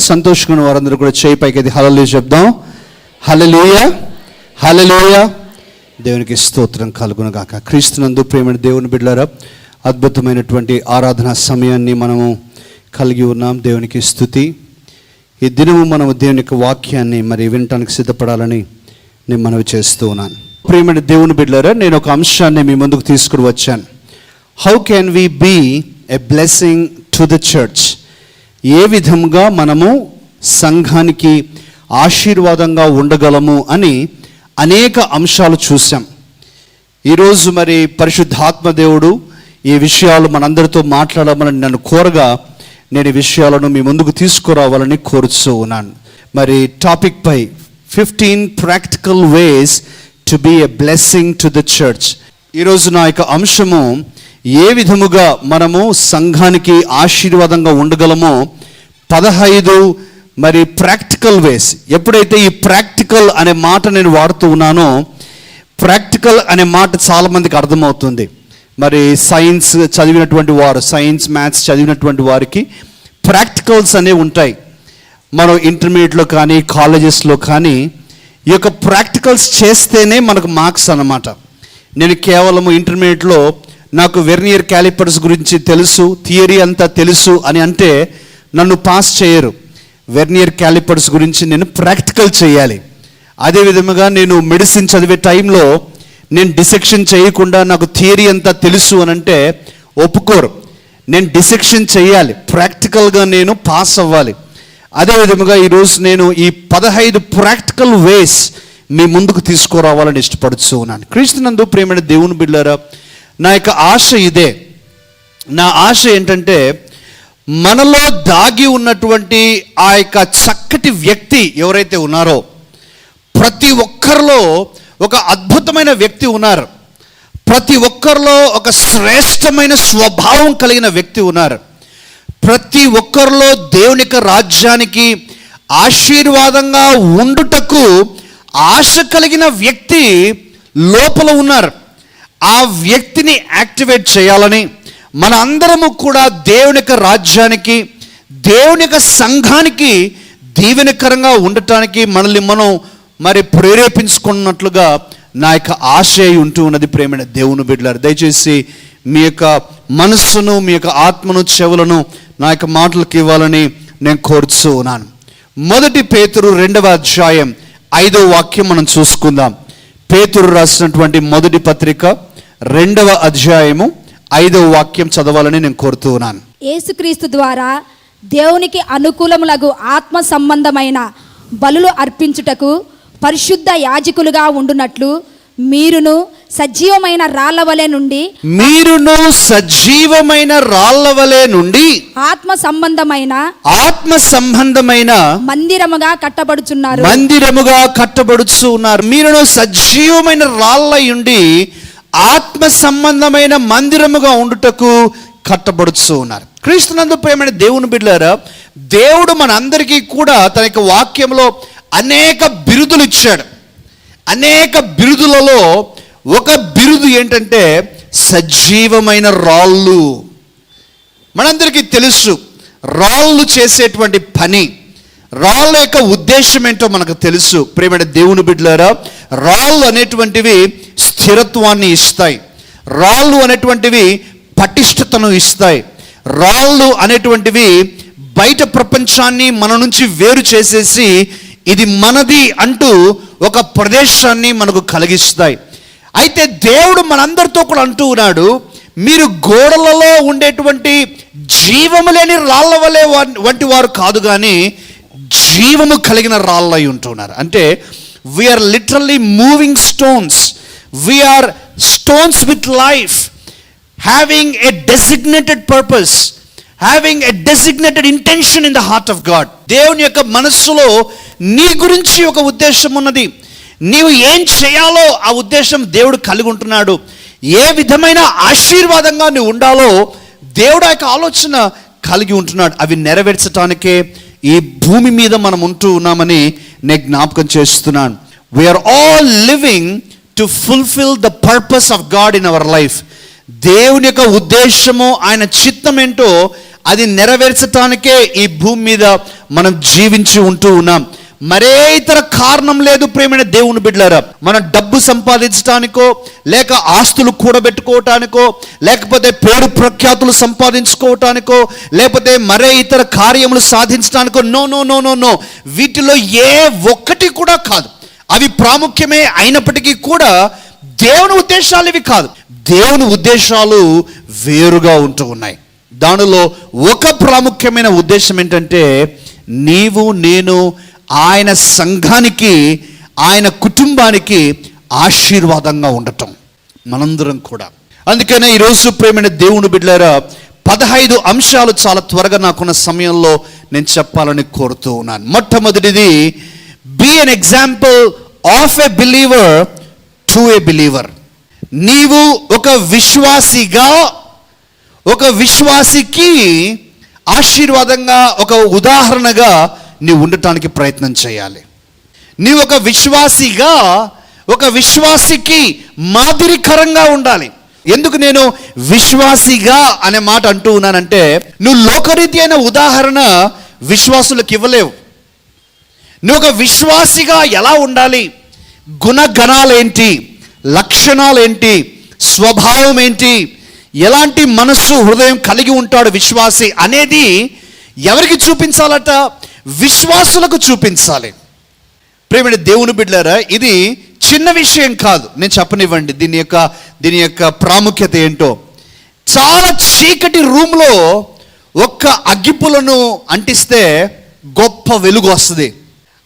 సంతోషంగా వారందరూ కూడా చేయి పైకి హలలు చెప్దాం. హలలోయ హలలోయ దేవునికి స్తోత్రం కలుగునగాక క్రీస్తునందు ప్రేమైన దేవుని బిడ్డారా అద్భుతమైనటువంటి ఆరాధన సమయాన్ని మనము కలిగి ఉన్నాం. దేవునికి స్థుతి ఈ దినము మనము దేవుని యొక్క వాక్యాన్ని మరి వినటానికి సిద్ధపడాలని నేను మనవి చేస్తూ ఉన్నాను. ప్రియమైన దేవుని బిడ్డారా నేను ఒక అంశాన్ని మీ ముందుకు తీసుకుని వచ్చాను. How can we be a blessing to the church ఏ విధంగా మనము సంఘానికి ఆశీర్వాదంగా ఉండగలము అని అనేక అంశాలు చూసాం ఈరోజు మరి పరిశుద్ధాత్మ దేవుడు ఈ విషయాలు మనందరితో మాట్లాడమని నన్ను కోరగా నేను ఈ విషయాలను మీ ముందుకు తీసుకురావాలని కోరుతూ ఉన్నాను. మరి టాపిక్పై fifteen practical ways to be a blessing to the church. ఈరోజు నా యొక్క అంశము ఏ విధముగా మనము సంఘానికి ఆశీర్వాదంగా ఉండగలమో పదహైదు మరి ప్రాక్టికల్ వేస్. ఎప్పుడైతే ఈ ప్రాక్టికల్ అనే మాట నేను వాడుతూ ఉన్నానో ప్రాక్టికల్ అనే మాట చాలామందికి అర్థమవుతుంది. మరి సైన్స్ చదివినటువంటి వారు సైన్స్ మ్యాథ్స్ చదివినటువంటి వారికి ప్రాక్టికల్స్ అనేవి ఉంటాయి. మనం ఇంటర్మీడియట్లో కానీ కాలేజెస్లో కానీ ఈ యొక్క ప్రాక్టికల్స్ చేస్తేనే మనకు మార్క్స్ అన్నమాట. నేను కేవలము ఇంటర్మీడియట్లో నాకు వెర్నియర్ క్యాలిపర్స్ గురించి తెలుసు థియరీ అంతా తెలుసు అని అంటే నన్ను పాస్ చేయరు. వెర్నియర్ క్యాలిపర్స్ గురించి నేను ప్రాక్టికల్ చేయాలి. అదే విధముగా నేను మెడిసిన్ చదివే టైంలో నేను డిసెక్షన్ చేయకుండా నాకు థియరీ అంతా తెలుసు అని అంటే ఒప్పుకోరు. నేను డిసెక్షన్ చేయాలి. ప్రాక్టికల్గా నేను పాస్ అవ్వాలి. అదే విధముగా ఈరోజు నేను ఈ పదహైదు ప్రాక్టికల్ వేస్ మీ ముందుకు తీసుకురావాలని ఇష్టపడుతూ ఉన్నాను క్రీస్తునందు ప్రేమైన దేవుని బిడ్డారా నా యొక్క ఆశ ఇదే. నా ఆశ ఏంటంటే మనలో దాగి ఉన్నటువంటి ఆ యొక్క చక్కటి వ్యక్తి ఎవరైతే ఉన్నారో ప్రతి ఒక్కరిలో ఒక అద్భుతమైన వ్యక్తి ఉన్నారు. ప్రతి ఒక్కరిలో ఒక శ్రేష్టమైన స్వభావం కలిగిన వ్యక్తి ఉన్నారు. ప్రతి ఒక్కరిలో దేవుని యొక్క రాజ్యానికి ఆశీర్వాదంగా ఉండుటకు ఆశ కలిగిన వ్యక్తి లోపల ఉన్నారు. ఆ వ్యక్తిని యాక్టివేట్ చేయాలని మన అందరము కూడా దేవుని యొక్క రాజ్యానికి దేవుని యొక్క సంఘానికి దీవెనకరంగా ఉండటానికి మనల్ని మనం మరి ప్రేరేపించుకున్నట్లుగా నా యొక్క ఆశయ ఉంటూ ఉన్నది ప్రేమైన దేవుని బిడ్డలారు. దయచేసి మీ యొక్క మనస్సును మీ యొక్క ఆత్మను చెవులను నా యొక్క మాటలకు ఇవ్వాలని నేను కోరుతూ ఉన్నాను. మొదటి పేతురు రెండవ అధ్యాయం ఐదవ వాక్యం మనం చూసుకుందాం. పేతురు రాసినటువంటి మొదటి పత్రిక రెండవ అధ్యాయము ఐదవ వాక్యం చదవాలని నేను కోరుతూ ఉన్నాను. యేసుక్రీస్తు ద్వారా దేవునికి అనుకూలములగు ఆత్మ సంబంధమైన బలులు అర్పించుటకు పరిశుద్ధ యాజకులుగా ఉండునట్లు మీరును సజీవమైన రాళ్ళ వలె నుండి మీరును సజీవమైన రాళ్ళ వలె నుండి ఆత్మ సంబంధమైన ఆత్మ సంబంధమైన మందిరముగా కట్టబడుచున్నారు. మందిరముగా కట్టబడుచు ఉన్నారు మీరును సజీవమైన రాళ్ళై ఉండి ఆత్మ సంబంధమైన మందిరముగా ఉండుటకు కట్టబడుతూ ఉన్నారు. క్రీస్తునందు ప్రేమైన దేవుని బిడ్డారా దేవుడు మనందరికీ కూడా తన యొక్క వాక్యంలో అనేక బిరుదులు ఇచ్చాడు. అనేక బిరుదులలో ఒక బిరుదు ఏంటంటే సజీవమైన రాళ్ళు. మనందరికీ తెలుసు రాళ్ళు చేసేటువంటి పని రాళ్ళ యొక్క ఉద్దేశం ఏంటో మనకు తెలుసు. ప్రేమైన దేవుని బిడ్డలారా రాళ్ళు అనేటువంటివి స్థిరత్వాన్ని ఇస్తాయి. రాళ్ళు అనేటువంటివి పటిష్టతను ఇస్తాయి. రాళ్ళు అనేటువంటివి బయట ప్రపంచాన్ని మన నుంచి వేరు చేసేసి ఇది మనది అంటూ ఒక ప్రదేశాన్ని మనకు కలిగిస్తాయి. అయితే దేవుడు మనందరితో కూడా అంటూ ఉన్నాడు మీరు గోడలలో ఉండేటువంటి జీవము లేని రాళ్ళ వలె వంటి వారు కాదు కానీ జీవము కలిగిన రాళ్ళై ఉంటున్నారు. అంటే we are literally moving stones we are stones with life having a designated purpose having a designated intention in the heart of God దేవుని యొక్క మనస్సులో నీ గురించి ఒక ఉద్దేశం ఉన్నది. నీవు ఏం చేయాలో ఆ ఉద్దేశం దేవుడు కలిగి ఉంటున్నాడు. ఏ విధమైన ఆశీర్వాదంగా నువ్వు ఉండాలో దేవుడు యొక్క ఆలోచన కలిగి ఉంటున్నాడు. అవి నెరవేర్చడానికే ఈ భూమి మీద మనం ఉంటూ ఉన్నామని నేను జ్ఞాపకం చేస్తున్నాను. We are all living to fulfil the purpose of God in our life దేవుని యొక్క ఉద్దేశము ఆయన చిత్తం ఏంటో అది నెరవేర్చటానికే ఈ భూమి మీద మనం జీవించి ఉంటూ ఉన్నాం. మరే ఇతర కారణం లేదు ప్రేమైన దేవుని బిడ్డలారా. మనం డబ్బు సంపాదించడానికో లేక ఆస్తులు కూడబెట్టుకోవటానికో లేకపోతే పేరు ప్రఖ్యాతులు సంపాదించుకోవటానికో లేకపోతే మరే ఇతర కార్యములు సాధించడానికో no no no no no. వీటిలో ఏ ఒక్కటి కూడా కాదు. అవి ప్రాముఖ్యమే అయినప్పటికీ కూడా దేవుని ఉద్దేశాలు ఇవి కాదు. దేవుని ఉద్దేశాలు వేరుగా ఉంటూ ఉన్నాయి. దానిలో ఒక ప్రాముఖ్యమైన ఉద్దేశం ఏంటంటే నీవు నేను ఆయన సంఘానికి ఆయన కుటుంబానికి ఆశీర్వాదంగా ఉండటం. మనందరం కూడా. అందుకనే ఈరోజు ప్రేమైన దేవుని బిడ్డారా పదహైదు అంశాలు చాలా త్వరగా నాకున్న సమయంలో నేను చెప్పాలని కోరుతూ ఉన్నాను. మొట్టమొదటిది be an example of a believer to a believer నీవు ఒక విశ్వాసిగా ఒక విశ్వాసికి ఆశీర్వాదంగా ఒక ఉదాహరణగా నీవు ఉండటానికి ప్రయత్నం చేయాలి. నీవు ఒక విశ్వాసిగా ఒక విశ్వాసికి మాదిరికరంగా ఉండాలి. ఎందుకు నేను విశ్వాసిగా అనే మాట అంటూ ఉన్నానంటే నువ్వు లోకరీతి అయిన ఉదాహరణ విశ్వాసులకు ఇవ్వలేవు. నువ్వు ఒక విశ్వాసిగా ఎలా ఉండాలి? గుణగణాలేంటి? లక్షణాలేంటి? స్వభావం ఏంటి ఎలాంటి మనస్సు హృదయం కలిగి ఉంటాడు విశ్వాసి అనేది ఎవరికి చూపించాలట? విశ్వాసులకు చూపించాలి. ప్రేమిడి దేవుని బిడ్డారా ఇది చిన్న విషయం కాదు. నేను చెప్పనివ్వండి దీని యొక్క దీని యొక్క ప్రాముఖ్యత ఏంటో. చాలా చీకటి రూమ్లో ఒక్క అగ్గిపులను అంటిస్తే గొప్ప వెలుగు వస్తుంది.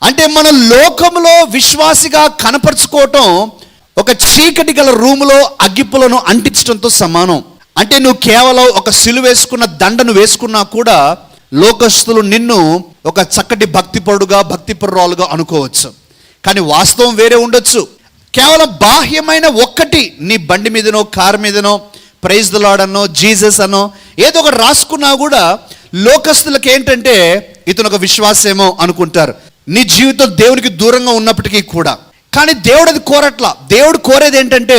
అంటే మన లోకంలో విశ్వాసిగా కనపరుచుకోవటం ఒక చీకటి గల రూములో అగ్గిపులను అంటించడంతో సమానం. అంటే నువ్వు కేవలం ఒక సిలు వేసుకున్న దండను వేసుకున్నా కూడా లోకస్తులు నిన్ను ఒక చక్కటి భక్తిపరుడుగా భక్తిపరురాలుగా అనుకోవచ్చు. కానీ వాస్తవం వేరే ఉండొచ్చు. కేవలం బాహ్యమైన ఒక్కటి నీ బండి మీదనో కారు మీదనో ప్రైజ్ దలాడనో జీసస్ అనో ఏదో ఒకటి రాసుకున్నా కూడా లోకస్తులకు ఏంటంటే ఇతను ఒక విశ్వాసేమో అనుకుంటారు. నీ జీవితం దేవునికి దూరంగా ఉన్నప్పటికీ కూడా. కానీ దేవుడు అది కోరట్లా. దేవుడు కోరేది ఏంటంటే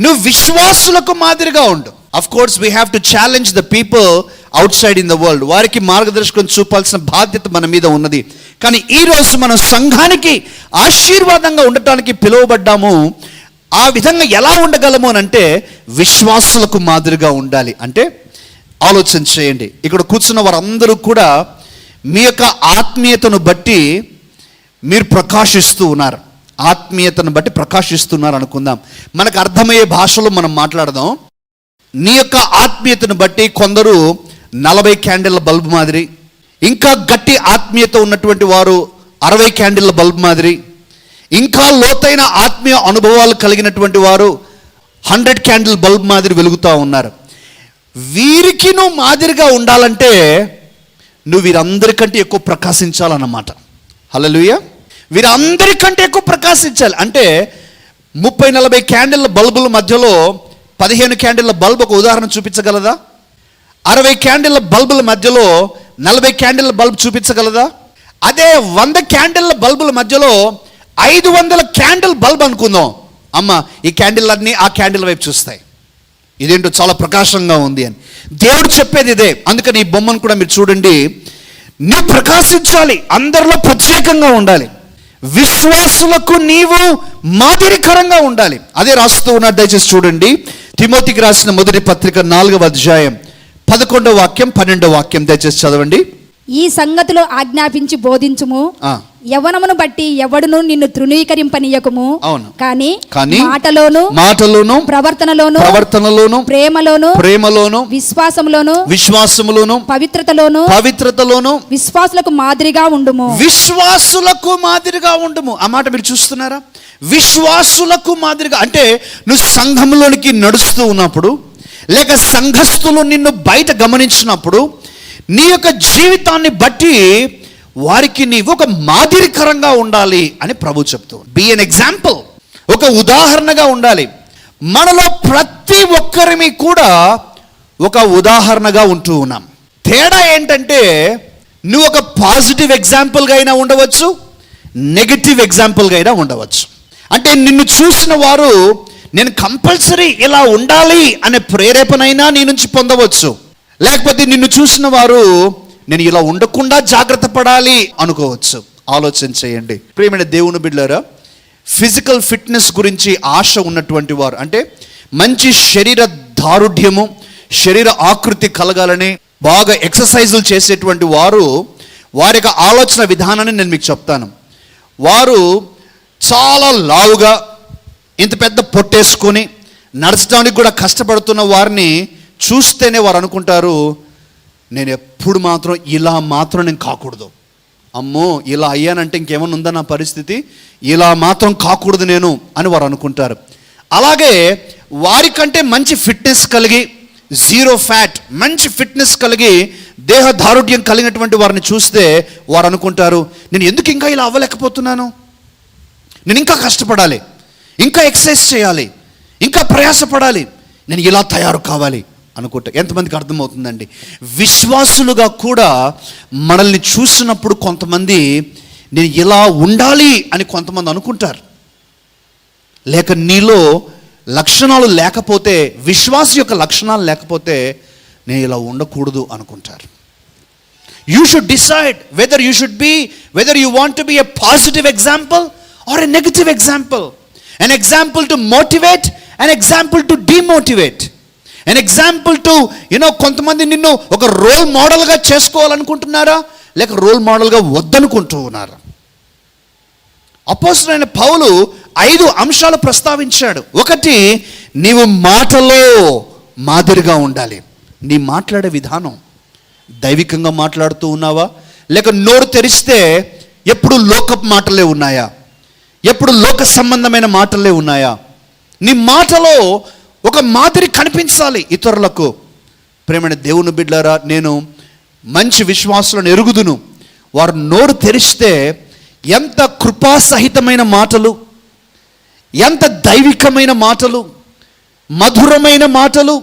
నువ్వు విశ్వాసులకు మాదిరిగా ఉండు. Of course we have to challenge the people outside in the world వారికి మార్గదర్శకం చూపాల్సిన బాధ్యత మన మీద ఉన్నది. కానీ ఈ రోజు మనం సంఘానికి ఆశీర్వాదంగా ఉండటానికి పిలువబడ్డాము. ఆ విధంగా ఎలా ఉండగలము అని అంటే విశ్వాసులకు మాదిరిగా ఉండాలి. అంటే ఆలోచన చేయండి. ఇక్కడ కూర్చున్న వారందరూ కూడా మీ యొక్క ఆత్మీయతను బట్టి మీరు ప్రకాశిస్తూ ఉన్నారు. ఆత్మీయతను బట్టి ప్రకాశిస్తున్నారు అనుకుందాం. మనకు అర్థమయ్యే భాషలో మనం మాట్లాడదాం. నీ యొక్క ఆత్మీయతను బట్టి కొందరు నలభై క్యాండిల్ల బల్బ్ మాదిరి ఇంకా గట్టి ఆత్మీయత ఉన్నటువంటి వారు అరవై క్యాండిల్ల బల్బ్ మాదిరి ఇంకా లోతైన ఆత్మీయ అనుభవాలు కలిగినటువంటి వారు హండ్రెడ్ క్యాండిల్ బల్బ్ మాదిరి వెలుగుతూ ఉన్నారు. వీరికి నువ్వు మాదిరిగా ఉండాలంటే నువ్వు వీరందరికంటే ఎక్కువ ప్రకాశించాలన్నమాట. హలలుయ వీరందరికంటే ఎక్కువ ప్రకాశించాలి. అంటే ముప్పై నలభై క్యాండిల్ బల్బుల మధ్యలో పదిహేను క్యాండిల్ బల్బ్ ఒక ఉదాహరణ చూపించగలదా? అరవై క్యాండిల్ బల్బుల మధ్యలో నలభై క్యాండిల్ బల్బ్ చూపించగలదా? అదే వంద క్యాండిల్ బల్బుల మధ్యలో ఐదు వందల క్యాండిల్ బల్బ్ అనుకుందాం. అమ్మ ఈ క్యాండిల్ అన్నీ ఆ క్యాండిల్ వైపు చూస్తాయి. ఇదేంటో చాలా ప్రకాశంగా ఉంది అని. దేవుడు చెప్పేది ఇదే. అందుకని ఈ బొమ్మను కూడా మీరు చూడండి. నీ ప్రకాశించాలి అందరిలో ప్రత్యేకంగా ఉండాలి. విశ్వాసులకు నీవు మాదిరికరంగా ఉండాలి. అదే రాస్తూ ఉన్నాడు దయచేసి చూడండి. తిమోతికి రాసిన మొదటి పత్రిక నాలుగవ అధ్యాయం పదకొండవ వాక్యం పన్నెండవ వాక్యం దయచేసి చదవండి. ఈ సంగతులు ఆజ్ఞాపించి బోధించుము. యవనమును బట్టి ఎవడును నిన్ను తృణీకరింపనీయకుము. అవును. కానీ కానీ మాటలోను మాటలోను ప్రవర్తనలోను ప్రవర్తనలోను ప్రేమలోను ప్రేమలోను విశ్వాసములోను విశ్వాసములోను పవిత్రతలోను పవిత్రతలోను విశ్వాసులకు మాదిరిగా ఉండుము. విశ్వాసులకు మాదిరిగా ఉండము. ఆ మాట మీరు చూస్తున్నారా? విశ్వాసులకు మాదిరిగా అంటే నువ్వు సంఘంలోనికి నడుస్తూ ఉన్నప్పుడు లేక సంఘస్థులు నిన్ను బయట గమనించినప్పుడు నీ యొక్క జీవితాన్ని బట్టి వారికి నీవు ఒక మాదిరికరంగా ఉండాలి అని ప్రభు చెప్తూ బి అన్ ఎగ్జాంపుల్ ఒక ఉదాహరణగా ఉండాలి. మనలో ప్రతి ఒక్కరిమి కూడా ఒక ఉదాహరణగా ఉంటూ ఉన్నాం. తేడా ఏంటంటే నువ్వు ఒక పాజిటివ్ ఎగ్జాంపుల్గా అయినా ఉండవచ్చు నెగటివ్ ఎగ్జాంపుల్గా అయినా ఉండవచ్చు. అంటే నిన్ను చూసిన వారు నేను కంపల్సరీ ఇలా ఉండాలి అనే ప్రేరేపణైనా నీ నుంచి పొందవచ్చు. లేకపోతే నిన్ను చూసిన వారు నేను ఇలా ఉండకుండా జాగ్రత్త పడాలి అనుకోవచ్చు. ఆలోచన చేయండి. ప్రియమైన దేవుని బిడ్డారా ఫిజికల్ ఫిట్నెస్ గురించి ఆశ ఉన్నటువంటి వారు అంటే మంచి శరీర దారుఢ్యము శరీర ఆకృతి కలగాలని బాగా ఎక్సర్సైజులు చేసేటువంటి వారు వారి యొక్క ఆలోచన విధానాన్ని నేను మీకు చెప్తాను. వారు చాలా లావుగా ఇంత పెద్ద పొట్టేసుకొని నడచడానికి కూడా కష్టపడుతున్న వారిని చూస్తేనే వారు అనుకుంటారు నేను ఎప్పుడు మాత్రం ఇలా మాత్రం నేను కాకూడదు. అమ్మో ఇలా అయ్యానంటే ఇంకేమైనా ఉందా నా పరిస్థితి? ఇలా మాత్రం కాకూడదు నేను అని వారు అనుకుంటారు. అలాగే వారికంటే మంచి ఫిట్నెస్ కలిగి జీరో ఫ్యాట్ మంచి ఫిట్నెస్ కలిగి దేహ దారుఢ్యం కలిగినటువంటి వారిని చూస్తే వారు అనుకుంటారు నేను ఎందుకు ఇంకా ఇలా అవ్వలేకపోతున్నాను? నేను ఇంకా కష్టపడాలి ఇంకా ఎక్సర్సైజ్ చేయాలి ఇంకా ప్రయాసపడాలి నేను ఇలా తయారు కావాలి. అనుకుంటా. ఎంతమందికి అర్థమవుతుందండి? విశ్వాసులుగా కూడా మనల్ని చూసినప్పుడు కొంతమంది నేను ఇలా ఉండాలి అని కొంతమంది అనుకుంటారు. లేక నీలో లక్షణాలు లేకపోతే విశ్వాస యొక్క లక్షణాలు లేకపోతే నేను ఇలా ఉండకూడదు అనుకుంటారు. You should decide whether you should be whether you want to be a positive example or a negative example an example to motivate an example to demotivate an example to you know కొంతమంది నిన్ను ఒక role మోడల్గా చేసుకోవాలనుకుంటున్నారా? లేక role మోడల్గా వద్దనుకుంటూ ఉన్నారా? అపోసరైన పౌలు ఐదు అంశాలు ప్రస్తావించాడు. ఒకటి నీవు మాటలో మాదిరిగా ఉండాలి. నీ మాట్లాడే విధానం. దైవికంగా మాట్లాడుతూ ఉన్నావా? లేక నోరు తెరిస్తే ఎప్పుడు లోకపు మాటలే ఉన్నాయా? ఎప్పుడు లోక సంబంధమైన మాటలే ఉన్నాయా? నీ మాటలో ఒక మాదిరి కనిపించాలి ఇతరులకు. ప్రేమైన దేవుని బిడ్డారా నేను మంచి విశ్వాసులను ఎరుగుదును. వారు నోరు తెరిస్తే ఎంత కృపాసహితమైన మాటలు ఎంత దైవికమైన మాటలు మధురమైన మాటలు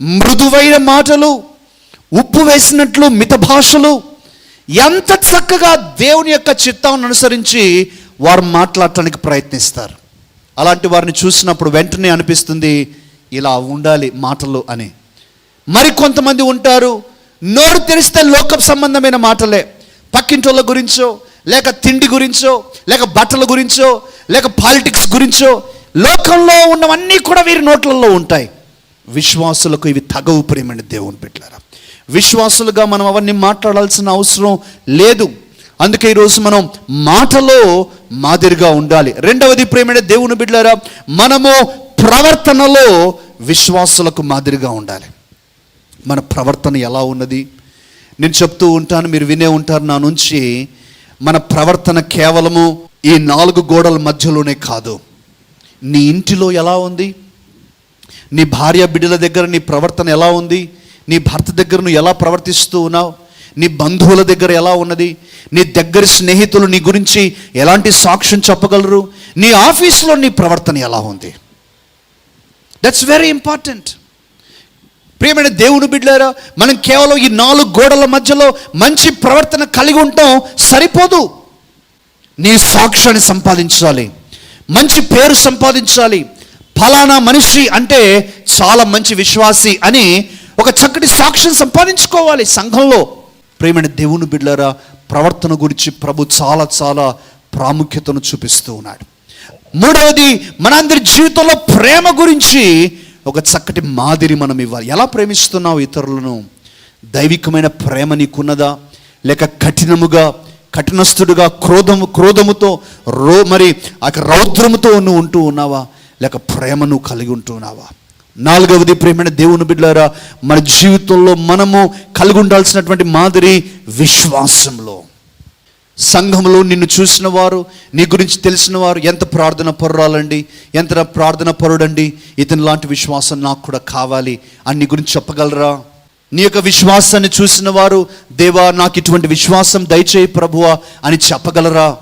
మృదువైన మాటలు ఉప్పు వేసినట్లు మిత భాషలు ఎంత చక్కగా దేవుని యొక్క చిత్తాన్ని అనుసరించి వారు మాట్లాడటానికి ప్రయత్నిస్తారు. అలాంటి వారిని చూసినప్పుడు వెంటనే అనిపిస్తుంది ఇలా ఉండాలి మాటలు అని. మరి కొంతమంది ఉంటారు నోరు తెరిస్తే లోకం సంబంధమైన మాటలే. పక్కింటోళ్ళ గురించో లేక తిండి గురించో లేక బట్టల గురించో లేక పాలిటిక్స్ గురించో లోకంలో ఉన్నవన్నీ కూడా వీరి నోట్లలో ఉంటాయి. విశ్వాసులకు ఇవి తగవు ప్రేమని దేవుని పెట్టారా విశ్వాసులుగా మనం అవన్నీ మాట్లాడాల్సిన అవసరం లేదు. అందుకే ఈరోజు మనం మాటలో మాదిరిగా ఉండాలి. రెండవది ప్రేమైన దేవుని బిడ్డారా మనము ప్రవర్తనలో విశ్వాసులకు మాదిరిగా ఉండాలి. మన ప్రవర్తన ఎలా ఉన్నది? నేను చెప్తూ ఉంటాను మీరు వినే ఉంటారు నా నుంచి. మన ప్రవర్తన కేవలము ఈ నాలుగు గోడల మధ్యలోనే కాదు. నీ ఇంటిలో ఎలా ఉంది? నీ భార్య బిడ్డల దగ్గర నీ ప్రవర్తన ఎలా ఉంది? నీ భర్త దగ్గర నువ్వు ఎలా ప్రవర్తిస్తూ ఉన్నావు? నీ బంధువుల దగ్గర ఎలా ఉన్నది? నీ దగ్గర స్నేహితులు నీ గురించి ఎలాంటి సాక్ష్యం చెప్పగలరు? నీ ఆఫీస్లో నీ ప్రవర్తన ఎలా ఉంది? దట్స్ వెరీ ఇంపార్టెంట్ ప్రియమైన దేవుని బిడ్డారా మనం కేవలం ఈ నాలుగు గోడల మధ్యలో మంచి ప్రవర్తన కలిగి ఉంటాం సరిపోదు. నీ సాక్ష్యాన్ని సంపాదించాలి. మంచి పేరు సంపాదించాలి. ఫలానా మనిషి అంటే చాలా మంచి విశ్వాసి అని ఒక చక్కటి సాక్ష్యం సంపాదించుకోవాలి సంఘంలో. ప్రేమైన దేవుని బిడ్డారా ప్రవర్తన గురించి ప్రభు చాలా చాలా ప్రాముఖ్యతను చూపిస్తూ ఉన్నాడు. మూడవది మనందరి జీవితంలో ప్రేమ గురించి ఒక చక్కటి మాదిరి మనం ఇవ్వాలి. ఎలా ప్రేమిస్తున్నావు ఇతరులను? దైవికమైన ప్రేమ నీకున్నదా? లేక కఠినముగా కఠినస్థుడుగా క్రోధము క్రోధముతో రో మరి ఆ రౌద్రముతో నువ్వు ఉంటూ ఉన్నావా? లేక ప్రేమను కలిగి ఉంటున్నావా నాలుగవది ప్రేమైన దేవుని బిడ్డారా మన జీవితంలో మనము కలిగి ఉండాల్సినటువంటి మాదిరి విశ్వాసంలో. సంఘంలో నిన్ను చూసిన వారు నీ గురించి తెలిసిన వారు ఎంత ప్రార్థన పరురాలండి ఎంత ప్రార్థన పరుడండి. ఇతని లాంటి విశ్వాసం నాకు కూడా కావాలి. అని నీ గురించి చెప్పగలరా? నీ యొక్క విశ్వాసాన్ని చూసిన వారు దేవా నాకు ఇటువంటి విశ్వాసం దయచేయి ప్రభువా అని చెప్పగలరా?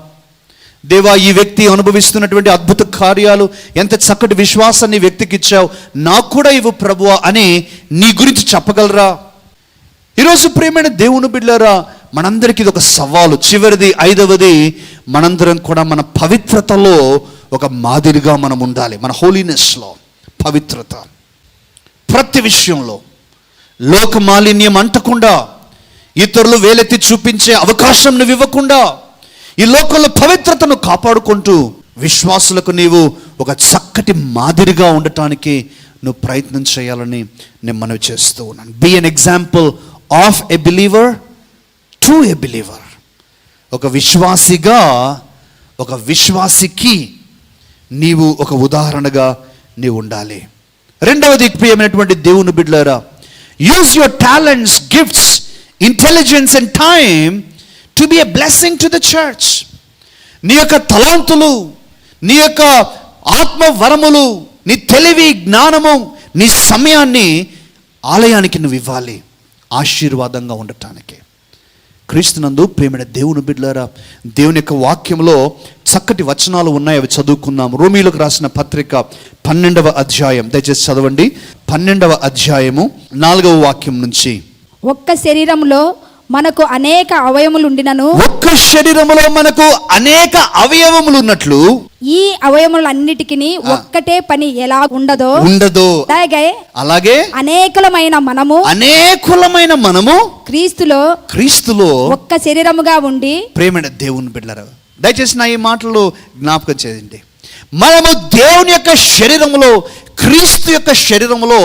దేవా ఈ వ్యక్తి అనుభవిస్తున్నటువంటి అద్భుత కార్యాలు ఎంత చక్కటి విశ్వాసాన్ని వ్యక్తికి ఇచ్చావు నాకు కూడా ఇవ్వు ప్రభువా అని నీ గురించి చెప్పగలరా? ఈరోజు ప్రేమైన దేవుని బిడ్డరా మనందరికీ ఇది ఒక సవాలు. చివరిది ఐదవది మనందరం కూడా మన పవిత్రతలో ఒక మాదిరిగా మనం ఉండాలి. మన హోలీనెస్లో పవిత్రత. ప్రతి విషయంలో. లోక మాలిన్యం అంటకుండా ఇతరులు వేలెత్తి చూపించే అవకాశం నువ్వు ఇవ్వకుండా ఈ లోకంలో పవిత్రతను కాపాడుకుంటూ విశ్వాసులకు నీవు ఒక చక్కటి మాదిరిగా ఉండటానికి నువ్వు ప్రయత్నం చేయాలని నేను మనవి చేస్తూ ఉన్నాను. Be an example of a believer to a believer ఒక విశ్వాసిగా ఒక విశ్వాసికి నీవు ఒక ఉదాహరణగా నీవు ఉండాలి. రెండవది ప్రియమైనటువంటి దేవుని బిడ్డలారా use your talents gifts intelligence and time to be a blessing to the church నీ యొక్క తలాంతులు నీ యొక్క ఆత్మ వరములు నీ తెలివి జ్ఞానము నీ సమయాన్ని ఆలయానికి నువ్వు ఇవ్వాలి. ఆశీర్వాదంగా ఉండటానికి. క్రీస్తునందు ప్రేమైన దేవుని బిడ్డలారా దేవుని యొక్క వాక్యంలో చక్కటి వచనాలు ఉన్నాయి అవి చదువుకుందాం రోమిలకు రాసిన పత్రిక పన్నెండవ అధ్యాయం. దయచేసి చదవండి. పన్నెండవ అధ్యాయము నాలుగవ వాక్యం నుంచి. ఒక్క శరీరంలో మనకు అనేక అవయములు ఉండినను ఒక్క శరీరములో మనకు అనేక అవయవములు ఉన్నట్లు ఈ అవయములన్నిటికీ ఒక్కటే పని ఎలా ఉండదో ఉండదు. అలాగే అలాగే అనేకలమైన మనము అనేకులమైన మనము క్రీస్తులో క్రీస్తులో ఒక్క శరీరముగా ఉండి ప్రేమైన దేవుని బిడ్డలారా దయచేసి నా ఈ మాటలు జ్ఞాపకం చేయండి. మనము దేవుని యొక్క శరీరములో క్రీస్తు యొక్క శరీరములో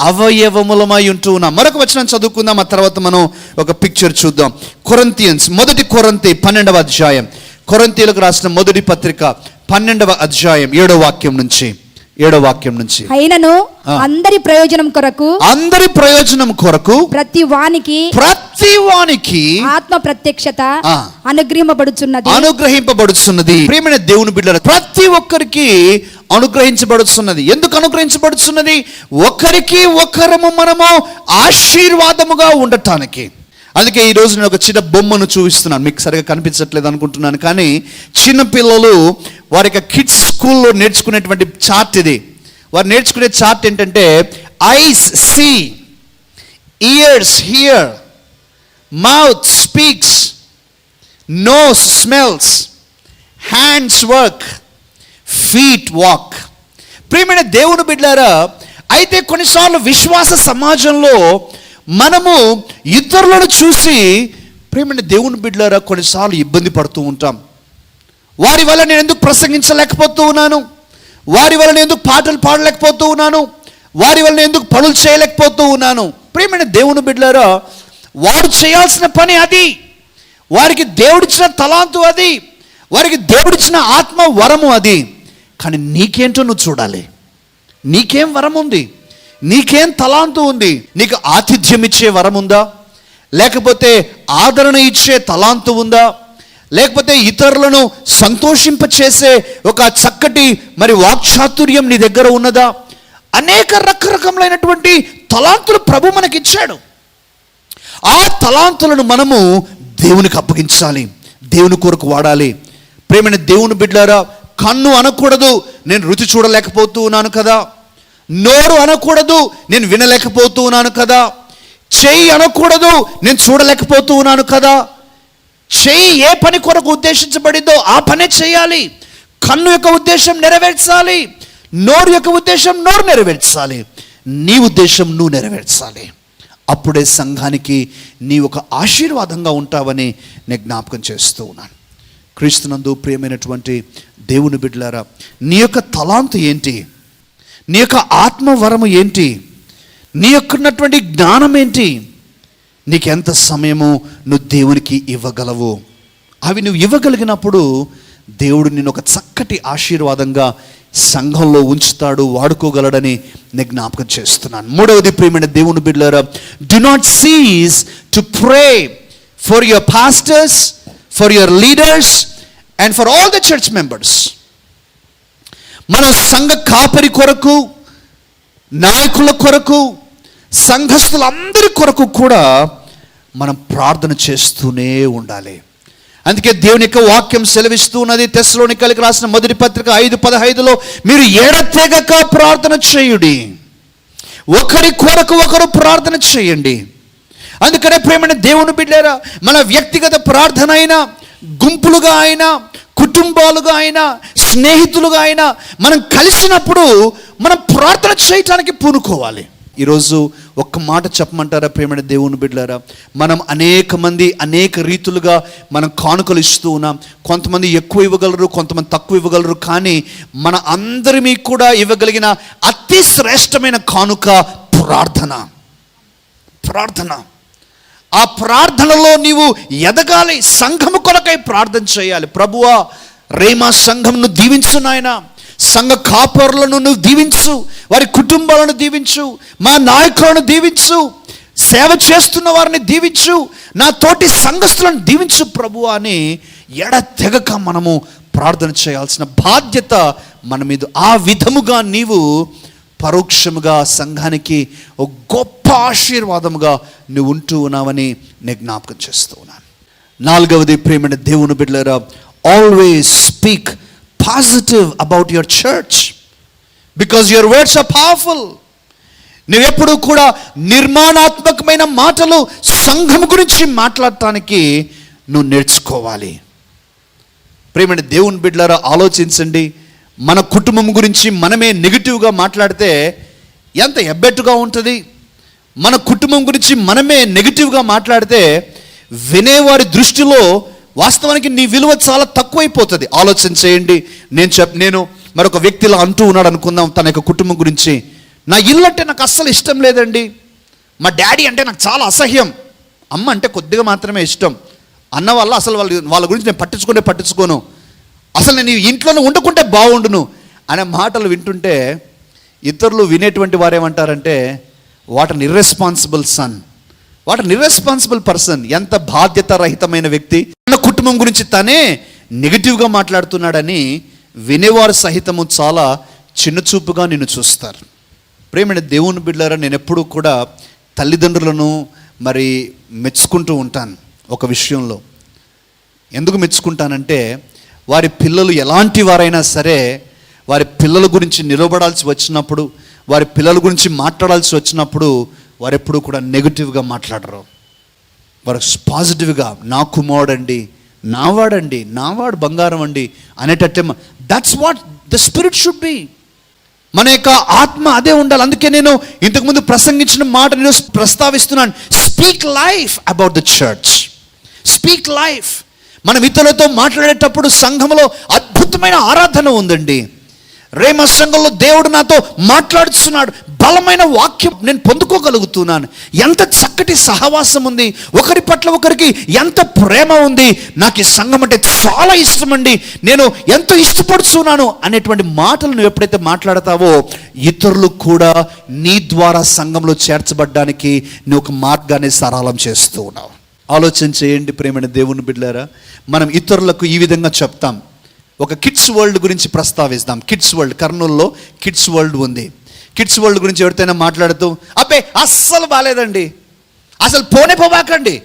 అవయవములమై ఉంటూ ఉన్నాం. మరొక వచనం చదువుకుందాం ఆ తర్వాత మనం ఒక పిక్చర్ చూద్దాం. కొరంతియన్స్ మొదటి కొరంతి పన్నెండవ అధ్యాయం. కొరంతీలకు రాసిన మొదటి పత్రిక పన్నెండవ అధ్యాయం ఏడో వాక్యం నుంచి. ఏడో వాక్యం నుంచి. అయినను. అందరి ప్రయోజనం కొరకు అందరి ప్రయోజనం కొరకు ప్రతి వానికి ప్రతి వానికి ఆత్మ ప్రత్యక్షత. అనుగ్రహింపబడుచున్నది. అనుగ్రహింపబడుతున్నది ప్రేమైన దేవుని బిడ్డల ప్రతి ఒక్కరికి అనుగ్రహించబడుతున్నది ఎందుకు అనుగ్రహించబడుతున్నది ఒకరికి ఒకరము మనము ఆశీర్వాదముగా ఉండటానికి. అందుకే ఈ రోజు నేను ఒక చిన్న బొమ్మను చూపిస్తున్నాను. మీకు సరిగా కనిపించట్లేదు అనుకుంటున్నాను కానీ చిన్న పిల్లలు వారి యొక్క కిడ్స్ స్కూల్లో నేర్చుకునేటువంటి చార్ట్ ఇది. వారు నేర్చుకునే చార్ట్ ఏంటంటే eyes see ears hear mouth speaks nose smells hands work feet walk ప్రియమైన దేవుని బిడ్డారా అయితే కొన్నిసార్లు విశ్వాస సమాజంలో మనము ఇతరులను చూసి ప్రేమని దేవుని బిడ్డలారా కొన్నిసార్లు ఇబ్బంది పడుతూ ఉంటాం. వారి వల్ల నేను ఎందుకు ప్రసంగించలేకపోతూ ఉన్నాను? వారి వల్ల నేను ఎందుకు పాటలు పాడలేకపోతూ ఉన్నాను? వారి వల్ల ఎందుకు పనులు చేయలేకపోతూ ఉన్నాను? ప్రియమైన దేవుని బిడ్డలారా వారు చేయాల్సిన పని అది. వారికి దేవుడిచ్చిన తలాంతు అది. వారికి దేవుడిచ్చిన ఆత్మ వరము అది. కానీ నీకేంటో నువ్వు చూడాలి. నీకేం వరం ఉంది నీకేం తలాంతు ఉంది? నీకు ఆతిథ్యం ఇచ్చే వరం ఉందా? లేకపోతే ఆదరణ ఇచ్చే తలాంతు ఉందా? లేకపోతే ఇతరులను సంతోషింపచేసే ఒక చక్కటి మరి వాక్చాతుర్యం నీ దగ్గర ఉన్నదా? అనేక రకరకములైనటువంటి తలాంతులు ప్రభు మనకిచ్చాడు. ఆ తలాంతులను మనము దేవునికి అప్పగించాలి. దేవుని కొరకు వాడాలి. ప్రేమైన దేవుని బిడ్డారా కన్ను అనకూడదు. నేను రుచి చూడలేకపోతూ ఉన్నాను కదా. నోరు అనకూడదు నేను వినలేకపోతూ ఉన్నాను కదా. చెయ్యి అనకూడదు నేను చూడలేకపోతూ ఉన్నాను కదా. చెయ్యి ఏ పని కొరకు ఉద్దేశించబడిందో ఆ పనే చేయాలి. కన్ను యొక్క ఉద్దేశం నెరవేర్చాలి. నోరు యొక్క ఉద్దేశం నోరు నెరవేర్చాలి. నీ ఉద్దేశం నువ్వు నెరవేర్చాలి. అప్పుడే సంఘానికి నీ ఒక ఆశీర్వాదంగా ఉంటావని నేను జ్ఞాపకం చేస్తూ ఉన్నాను. క్రీస్తునందు ప్రియమైనటువంటి దేవుని బిడ్డలారా నీ యొక్క తలాంతు ఏంటి? నీ యొక్క ఆత్మవరము ఏంటి? నీ యొక్క ఉన్నటువంటి జ్ఞానం ఏంటి? నీకెంత సమయము నువ్వు దేవునికి ఇవ్వగలవు? అవి నువ్వు ఇవ్వగలిగినప్పుడు దేవుడు నిన్ను ఒక చక్కటి ఆశీర్వాదంగా సంఘంలో ఉంచుతాడు వాడుకోగలడని నేను జ్ఞాపకం చేస్తున్నాను. మూడవది ప్రియమైన దేవుని బిడ్డలారా do not cease to pray for your pastors for your leaders and for all the church members మన సంఘ కాపరి కొరకు నాయకుల కొరకు సంఘస్థులందరి కొరకు కూడా మనం ప్రార్థన చేస్తూనే ఉండాలి. అందుకే దేవుని యొక్క వాక్యం సెలవిస్తూ ఉన్నది తెస్లోని కలిగి రాసిన మొదటి పత్రిక ఐదు పదహైదులో మీరు ఎడతెగక ప్రార్థన చేయుడి. ఒకరి కొరకు ఒకరు ప్రార్థన చేయండి. అందుకనే ప్రేమని దేవుని బిడ్డారా మన వ్యక్తిగత ప్రార్థన అయినా గుంపులుగా అయినా కుటుంబాలుగా అయినా స్నేహితులుగా అయినా మనం కలిసినప్పుడు మనం ప్రార్థన చేయటానికి పూనుకోవాలి. ఈరోజు ఒక్క మాట చెప్పమంటారా ప్రేమైన దేవుని బిడ్డలారా? మనం అనేక మంది అనేక రీతులుగా మనం కానుకలు ఇస్తూ ఉన్నాం. కొంతమంది ఎక్కువ ఇవ్వగలరు కొంతమంది తక్కువ ఇవ్వగలరు కానీ మన అందరిమీ కూడా ఇవ్వగలిగిన అతి శ్రేష్టమైన కానుక ప్రార్థన. ప్రార్థన. ఆ ప్రార్థనలో నీవు ఎదగాలి సంఘము కొరకై ప్రార్థన చేయాలి. ప్రభువా రేమా సంఘంను దీవించు నాయన. సంఘ కాపరులను నువ్వు దీవించు వారి కుటుంబాలను దీవించు మా నాయకులను దీవించు సేవ చేస్తున్న వారిని దీవించు నా తోటి సంఘస్థులను దీవించు ప్రభు అని ఎడ తెగక మనము ప్రార్థన చేయాల్సిన బాధ్యత మన మీద. ఆ విధముగా నీవు పరోక్షముగా సంఘానికి ఒక గొప్ప ఆశీర్వాదముగా నువ్వు ఉంటూ ఉన్నావని నేను జ్ఞాపకం చేస్తూ ఉన్నాను. నాలుగవది ప్రేమైన దేవుని బిడ్డలరా always speak positive about your church because your words are powerful నువ్వెప్పుడు కూడా నిర్మాణాత్మకమైన మాటలు సంఘం గురించి మాట్లాడటానికి నువ్వు నేర్చుకోవాలి. ప్రేమైన దేవుని బిడ్డలారా ఆలోచించండి. మన కుటుంబం గురించి మనమే నెగిటివ్గా మాట్లాడితే ఎంత ఎబ్బెట్టుగా ఉంటుంది? మన కుటుంబం గురించి మనమే నెగిటివ్గా మాట్లాడితే వినేవారి దృష్టిలో వాస్తవానికి నీ విలువ చాలా తక్కువైపోతుంది. ఆలోచన చేయండి. నేను చెప్ నేను మరొక వ్యక్తిలా అంటూ ఉన్నాడు అనుకుందాం తన యొక్క కుటుంబం గురించి. నా ఇల్లు అంటే నాకు అస్సలు ఇష్టం లేదండి. మా డాడీ అంటే నాకు చాలా అసహ్యం. అమ్మ అంటే కొద్దిగా మాత్రమే ఇష్టం. అన్న వల్ల అసలు వాళ్ళ వాళ్ళ గురించి నేను పట్టించుకునే పట్టించుకోను. అసలు నేను ఇంట్లోనే వండుకుంటే బాగుండును అనే మాటలు వింటుంటే ఇతరులు వినేటువంటి వారు ఏమంటారంటే what an irresponsible son what an irresponsible person ఎంత బాధ్యత రహితమైన వ్యక్తి. తన కుటుంబం గురించి తనే నెగిటివ్గా మాట్లాడుతున్నాడని వినేవారు సహితము చాలా చిన్నచూపుగా నిన్ను చూస్తారు. ప్రేమైన దేవుని బిడ్డారా నేను ఎప్పుడూ కూడా తల్లిదండ్రులను మరి మెచ్చుకుంటూ ఉంటాను ఒక విషయంలో. ఎందుకు మెచ్చుకుంటానంటే వారి పిల్లలు ఎలాంటి వారైనా సరే వారి పిల్లల గురించి నిలబడాల్సి వచ్చినప్పుడు వారి పిల్లల గురించి మాట్లాడాల్సి వచ్చినప్పుడు వారు ఎప్పుడూ కూడా నెగిటివ్గా మాట్లాడరు. వారు పాజిటివ్గా నా కుమారుడండి నావాడండి నావాడు బంగారం అండి అనేటట్టే that's what the spirit should be మన యొక్క ఆత్మ అదే ఉండాలి. అందుకే నేను ఇంతకుముందు ప్రసంగించిన మాట నేను ప్రస్తావిస్తున్నాను. Speak life about the church speak life మనం ఇతరులతో మాట్లాడేటప్పుడు సంఘంలో అద్భుతమైన ఆరాధన ఉందండి. రేమ సంఘంలో దేవుడు నాతో మాట్లాడుతున్నాడు. బలమైన వాక్యం నేను పొందుకోగలుగుతున్నాను. ఎంత చక్కటి సహవాసం ఉంది. ఒకరి పట్ల ఒకరికి ఎంత ప్రేమ ఉంది. నాకు ఈ సంఘం అంటే చాలా ఇష్టమండి. నేను ఎంతో ఇష్టపడుతున్నాను అనేటువంటి మాటలు నువ్వు ఎప్పుడైతే మాట్లాడతావో ఇతరులు కూడా నీ ద్వారా సంఘంలో చేర్చబడ్డానికి నువ్వు ఒక మార్గాన్ని సరళం చేస్తూ ఉన్నావు. ఆలోచన చేయండి ప్రేమైన దేవుని బిడ్డారా మనం ఇతరులకు ఈ విధంగా చెప్తాం. ఒక కిడ్స్ వరల్డ్ గురించి ప్రస్తావిస్తాం. కిడ్స్ వరల్డ్ కర్నూలులో కిడ్స్ వరల్డ్ ఉంది. కిడ్స్ వరల్డ్ గురించి ఎవరితోనైనా మాట్లాడుతూ అబ్బే అస్సలు బాగాలేదండి అసలు పోనే పోబాకండి.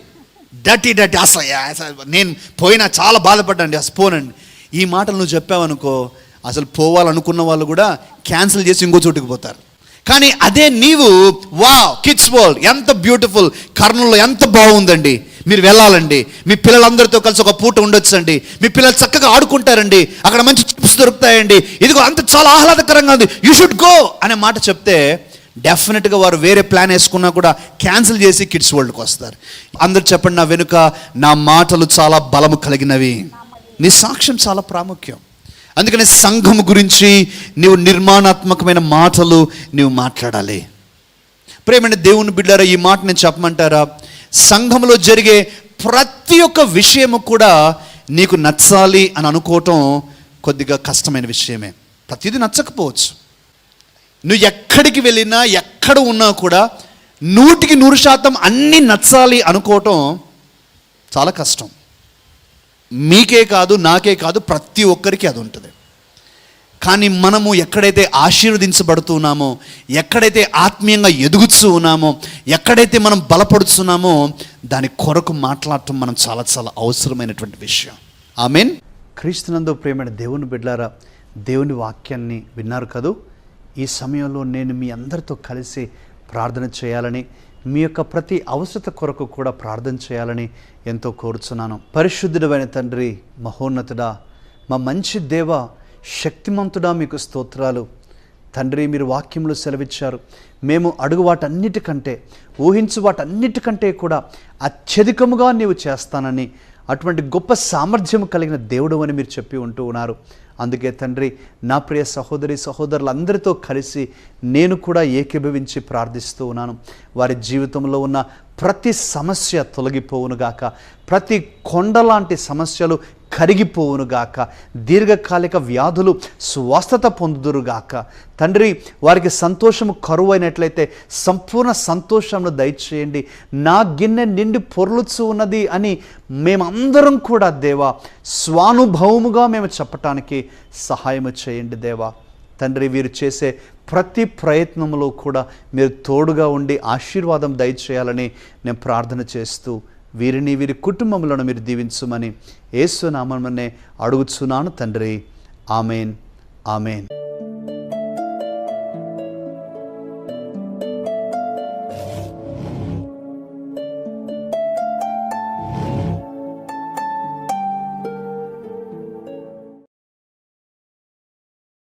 డట్టి డట్టి అసలు అసలు నేను పోయినా చాలా బాధపడ్డండి అసలు పోనండి. ఈ మాటలు నువ్వు చెప్పావనుకో అసలు పోవాలనుకున్న వాళ్ళు కూడా క్యాన్సిల్ చేసి ఇంకో చోటుకు పోతారు. కానీ అదే నీవు వా కిడ్స్ వరల్డ్ ఎంత బ్యూటిఫుల్ కర్నూలు ఎంత బాగుందండి. మీరు వెళ్ళాలండి. మీ పిల్లలందరితో కలిసి ఒక పూట ఉండొచ్చండి. మీ పిల్లలు చక్కగా ఆడుకుంటారండి. అక్కడ మంచి చిప్స్ దొరుకుతాయండి. ఇదిగో అంత చాలా ఆహ్లాదకరంగా ఉంది. యూ షుడ్ గో అనే మాట చెప్తే డెఫినెట్గా వారు వేరే ప్లాన్ వేసుకున్నా కూడా క్యాన్సిల్ చేసి కిడ్స్ వరల్డ్కి వస్తారు. అందరు చెప్పండి నా వెనుక నా మాటలు చాలా బలము కలిగినవి. నీ సాక్ష్యం చాలా ప్రాముఖ్యం. అందుకని సంఘం గురించి నీవు నిర్మాణాత్మకమైన మాటలు నీవు మాట్లాడాలి. ప్రేమైన దేవుని బిడ్డారా ఈ మాట నేను చెప్పమంటారా? సంఘంలో జరిగే ప్రతి ఒక్క విషయము కూడా నీకు నచ్చాలి అని అనుకోవటం కొద్దిగా కష్టమైన విషయమే. ప్రతిదీ నచ్చకపోవచ్చు. నువ్వు ఎక్కడికి వెళ్ళినా ఎక్కడ ఉన్నా కూడా నూటికి నూరు శాతం అన్నీ నచ్చాలి అనుకోవటం చాలా కష్టం. మీకే కాదు నాకే కాదు ప్రతి ఒక్కరికి అది ఉంటుంది. కానీ మనము ఎక్కడైతే ఆశీర్వదించబడుతున్నామో ఎక్కడైతే ఆత్మీయంగా ఎదుగుతూ ఉన్నామో ఎక్కడైతే మనం బలపడుతున్నామో దాని కొరకు మాట్లాడటం మనం చాలా చాలా అవసరమైనటువంటి విషయం. ఐ మీన్ క్రీస్తునందు ప్రేమైన దేవుని బిడ్డారా దేవుని వాక్యాన్ని విన్నారు కదూ? ఈ సమయంలో నేను మీ అందరితో కలిసి ప్రార్థన చేయాలని మీ యొక్క ప్రతి అవసరత కొరకు కూడా ప్రార్థన చేయాలని ఎంతో కోరుచున్నాను. పరిశుద్ధుడమైన తండ్రి మహోన్నతుడా మా మంచి దేవ శక్తిమంతుడా మీకు స్తోత్రాలు. తండ్రి మీరు వాక్యంలో సెలవిచ్చారు. మేము అడుగు వాటన్నిటికంటే ఊహించు వాటన్నిటికంటే కూడా అత్యధికముగా నీవు చేస్తానని అటువంటి గొప్ప సామర్థ్యం కలిగిన దేవుడు అని మీరు చెప్పి ఉంటూ ఉన్నారు. అందుకే తండ్రి నా ప్రియ సహోదరి సహోదరులందరితో కలిసి నేను కూడా ఏకీభవించి ప్రార్థిస్తూ ఉన్నాను. వారి జీవితంలో ఉన్న ప్రతి సమస్య తొలగిపోవునుగాక ప్రతి కొండలాంటి సమస్యలు కరిగిపోవునుగాక దీర్ఘకాలిక వ్యాధులు స్వస్థత పొందుదురుగాక తండ్రి వారికి సంతోషము కరువైనట్లయితే సంపూర్ణ సంతోషంను దయచేయండి. నా గిన్నె నిండి పొర్లుచు ఉన్నది అని మేమందరం కూడా దేవా స్వానుభవముగా మేము చెప్పటానికి సహాయము చేయండి దేవా. తండ్రి వీరు చేసే ప్రతి ప్రయత్నంలో కూడా మీరు తోడుగా ఉండి ఆశీర్వాదం దయచేయాలని నేను ప్రార్థన చేస్తూ వీరిని వీరి కుటుంబములను మీరు దీవించుమని ఏసునామనే అడుగుచున్నాను తండ్రి. ఆమెన్. ఆమెన్.